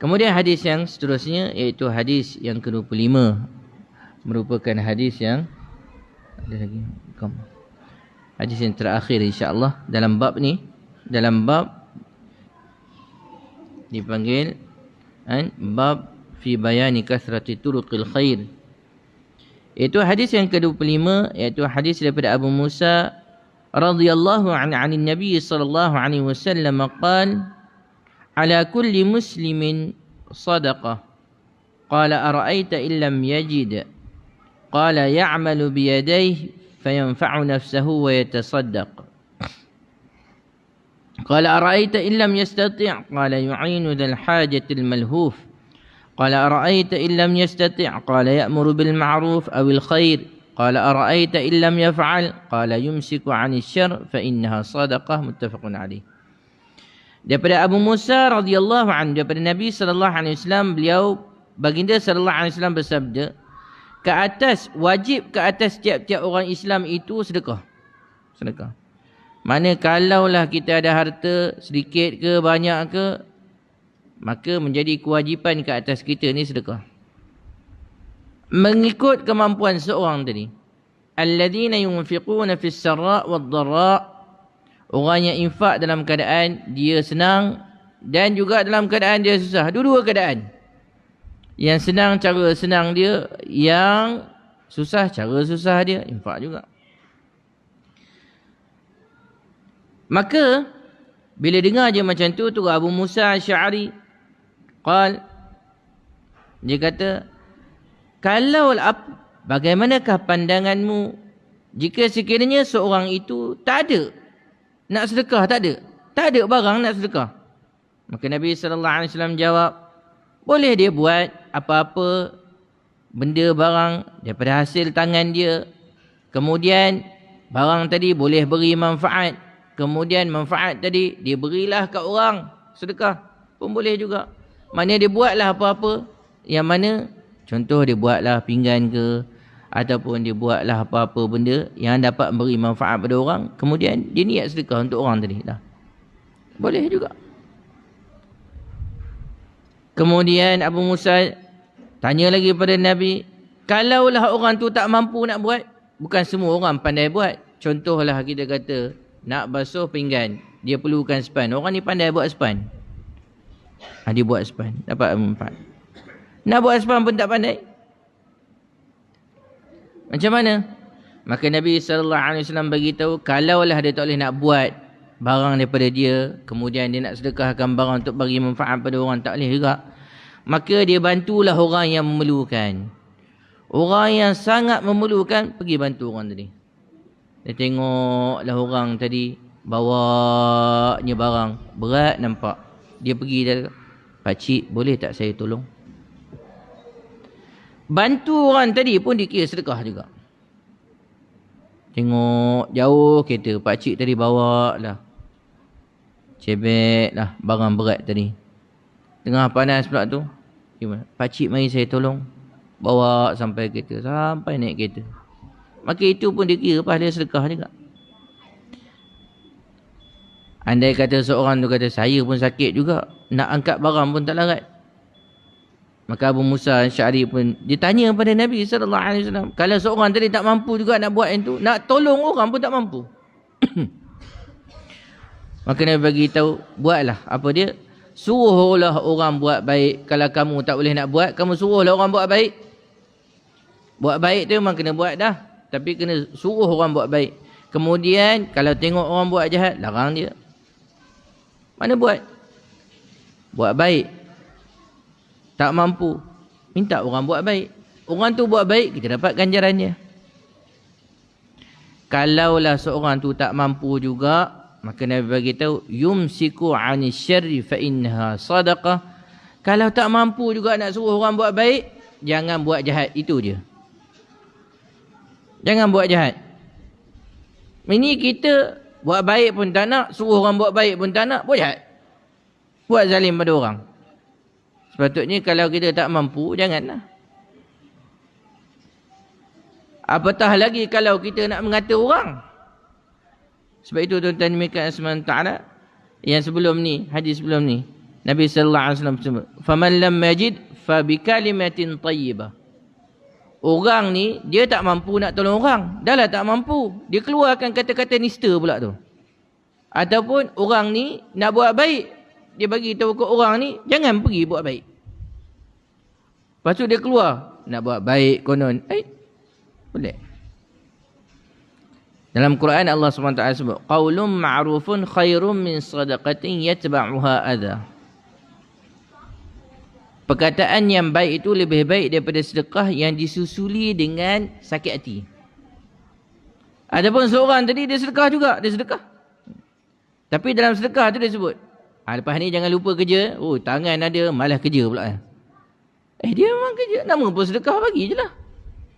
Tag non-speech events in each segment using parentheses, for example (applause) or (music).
Kemudian hadis yang seterusnya iaitu hadis yang ke-25. Merupakan hadis yang ada lagi? Kom. Hadis yang terakhir insya-Allah. Dalam bab ni dalam bab dipanggil kan bab fi bayani kasrati turuqil khair. Itu hadis yang ke-25 iaitu hadis daripada Abu Musa radhiyallahu an anin nabi sallallahu alaihi wasallam qala على كل مسلم صدقة. قال أرأيت إن لم يجد؟ قال يعمل بيديه فينفع نفسه ويتصدق. قال أرأيت إن لم يستطع؟ قال يعين ذا الحاجة الملهوف. قال أرأيت إن لم يستطع؟ قال يأمر بالمعروف أو الخير. قال أرأيت إن لم يفعل؟ قال يمسك عن الشر فإنها صدقة. متفق عليه. Daripada Abu Musa radhiyallahu anhu daripada Nabi sallallahu alaihi wasallam beliau baginda sallallahu alaihi wasallam bersabda ke atas wajib ke atas tiap-tiap orang Islam itu sedekah. Sedekah. Mana kalaulah kita ada harta sedikit ke banyak ke maka menjadi kewajipan ke atas kita ni sedekah. Mengikut kemampuan seorang tadi alladhina yunfiquna fis sarra wad dharra Orang yang infak dalam keadaan dia senang dan juga dalam keadaan dia susah. Dua-dua keadaan. Yang senang cara senang dia, yang susah cara susah dia, infak juga. Maka bila dengar je macam tu tu Abu Musa Syari qal dia kata kalau bagaimanakah pandanganmu jika sekiranya seorang itu tak ada nak sedekah tak ada. Tak ada barang nak sedekah. Maka Nabi sallallahu alaihi wasallam jawab, boleh dia buat apa-apa benda barang daripada hasil tangan dia. Kemudian barang tadi boleh beri manfaat. Kemudian manfaat tadi dia berilah kat orang sedekah pun boleh juga. Mana dia buatlah apa-apa yang mana contoh dia buatlah pinggan ke ataupun dia buatlah apa-apa benda yang dapat beri manfaat pada orang. Kemudian dia niat sedekah untuk orang tadi dah boleh juga. Kemudian Abu Musa tanya lagi pada Nabi kalaulah orang tu tak mampu nak buat bukan semua orang pandai buat. Contohlah kita kata nak basuh pinggan dia perlukan span. Orang ni pandai buat span. Ha, dia buat span. Dapat manfaat. Nak buat span pun tak pandai macam mana? Maka Nabi sallallahu alaihi wasallam bagi tahu kalaulah dia tak boleh nak buat barang daripada dia, kemudian dia nak sedekahkan barang untuk bagi manfaat pada orang tak boleh juga. Maka dia bantulah orang yang memerlukan. Orang yang sangat memerlukan pergi bantu orang tadi. Dia tengoklah orang tadi bawanya barang berat nampak. Dia pergi dia Pakcik boleh tak saya tolong? Bantu orang tadi pun dikira sedekah juga. Tengok jauh kereta pakcik tadi bawa lah. Cebek lah barang berat tadi. Tengah panas pula tu. Gimana? Pakcik mari saya tolong. Bawa sampai kereta. Sampai naik kereta. Maka itu pun dikira pahala sedekah juga. Andai kata seorang tu kata saya pun sakit juga. Nak angkat barang pun tak larat. Maka Abu Musa Syari pun ditanya kepada Nabi sallallahu alaihi wasallam, kalau seorang tadi tak mampu juga nak buat yang tu, nak tolong orang pun tak mampu. (coughs) Maka Nabi bagi tahu, buatlah apa dia? Suruhlah orang buat baik. Kalau kamu tak boleh nak buat, kamu suruhlah orang buat baik. Buat baik tu memang kena buat dah. Tapi kena suruh orang buat baik. Kemudian kalau tengok orang buat jahat, larang dia. Mana buat? Buat baik tak mampu. Minta orang buat baik. Orang tu buat baik kita dapat ganjarannya. Kalaulah seorang tu tak mampu juga maka nabi bagi tahu yumsiku ani syarri fa innaha sadaqah. Kalau tak mampu juga nak suruh orang buat baik jangan buat jahat. Itu dia. Jangan buat jahat. Ini kita buat baik pun tak nak suruh orang buat baik pun tak nak buat jahat. Buat zalim pada orang Sepatutnya kalau kita tak mampu, janganlah. Apatah lagi kalau kita nak mengata orang. Sebab itu tuan-tuan demikian SWT. Yang sebelum ni, hadis sebelum ni. Nabi sallallahu alaihi wasallam sebut, "Faman lam yajid fa bi kalimatin thayyibah." Orang ni dia tak mampu nak tolong orang. Dahlah tak mampu. Dia keluarkan kata-kata nista pula tu. Ataupun orang ni nak buat baik. Dia bagi tahu ke orang ni jangan pergi buat baik. Lepas tu dia keluar nak buat baik konon. Eh, boleh. Dalam Quran Allah SWT sebut qaulun ma'rufun khairum min sadaqatin yatba'uha adha. Perkataan yang baik itu lebih baik daripada sedekah yang disusuli dengan sakit hati. Adapun seorang tadi dia sedekah juga, dia sedekah. Tapi dalam sedekah tu dia sebut, ah, lepas ni jangan lupa kerja. Oh, tangan ada, malas kerja pula. Eh, dia memang kerja. Nama pun sedekah bagi je lah.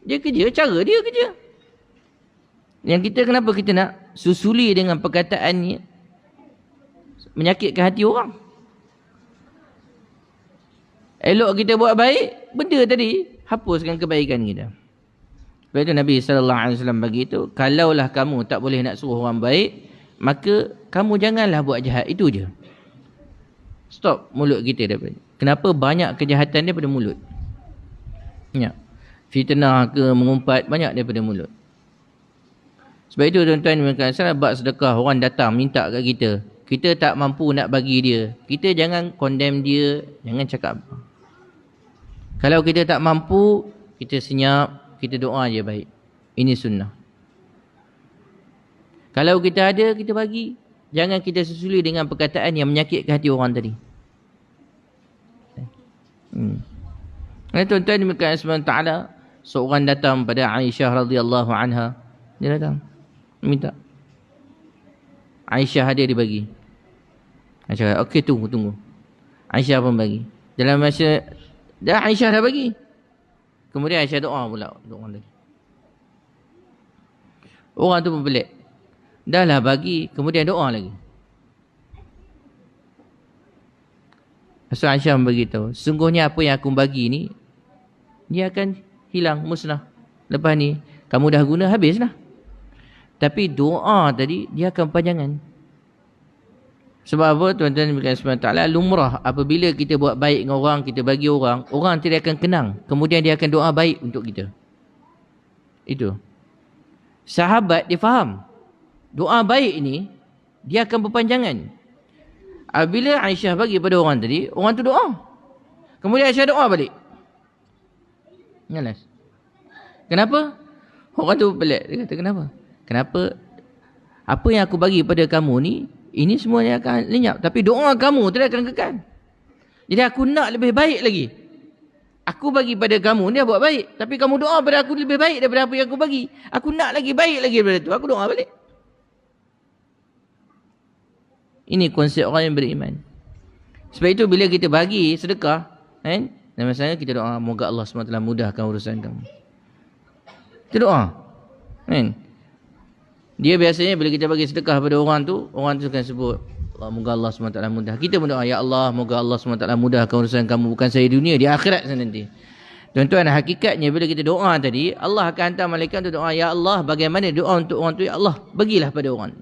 Dia kerja, cara dia kerja. Yang kita kenapa kita nak susuli dengan perkataan ni menyakitkan hati orang. Elok kita buat baik, benda tadi hapuskan kebaikan kita. Sebab itu Nabi wasallam bagi itu, kalaulah kamu tak boleh nak suruh orang baik, maka kamu janganlah buat jahat itu je. Stop mulut kita daripada. Kenapa banyak kejahatan daripada mulut? Ya. Fitnah ke mengumpat banyak daripada mulut. Sebab itu tuan-tuan dan puan bab sedekah orang datang minta kat kita. Kita tak mampu nak bagi dia. Kita jangan condemn dia, jangan cakap. Kalau kita tak mampu, kita senyap, kita doa je baik. Ini sunnah. Kalau kita ada, kita bagi. Jangan kita susuli dengan perkataan yang menyakitkan hati orang tadi. Hmm. Ini tuan-tuan demikian SWT, seorang datang pada Aisyah radhiyallahu anha. Dia datang. Minta. Aisyah ada dia bagi. Aisyah kata, okey tunggu, tunggu. Aisyah pun bagi. Dalam masa Dah Aisyah dah bagi. Kemudian Aisyah doa pula orang lagi. Orang tu pun pelik. Dah lah bagi, kemudian doa lagi. Rasul Aisyah beritahu, sungguhnya apa yang aku bagi ni, dia akan hilang, musnah. Lepas ni, kamu dah guna, habislah. Tapi doa tadi, dia akan panjangan. Sebab apa tuan-tuan demikian SWT lumrah apabila kita buat baik dengan orang, kita bagi orang, orang tidak akan kenang. Kemudian dia akan doa baik untuk kita. Itu. Sahabat dia faham. Doa baik ini dia akan berpanjangan. Apabila Aisyah bagi pada orang tadi, orang tu doa. Kemudian Aisyah doa balik. Nyalas. Kenapa? Orang tu pelik. Dia kata kenapa? Kenapa? Apa yang aku bagi pada kamu ni, ini semuanya akan lenyap. Tapi doa kamu tidak akan kekal. Jadi aku nak lebih baik lagi. Aku bagi pada kamu, dia buat baik. Tapi kamu doa pada aku lebih baik daripada apa yang aku bagi. Aku nak lagi baik lagi daripada itu. Aku doa balik. Ini konsep orang yang beriman. Sebab itu bila kita bagi sedekah, kan? Dan misalnya kita doa, moga Allah SWT mudahkan urusan kamu. Kita doa. Kan? Dia biasanya bila kita bagi sedekah pada orang tu, orang tu akan sebut, moga Allah SWT mudah. Kita pun doa, Ya Allah, moga Allah SWT mudahkan urusan kamu. Bukan saya dunia, di akhirat sana nanti. Tuan-tuan, hakikatnya bila kita doa tadi, Allah akan hantar malaikat untuk doa, Ya Allah, bagaimana doa untuk orang tu, Ya Allah, bagilah pada orang.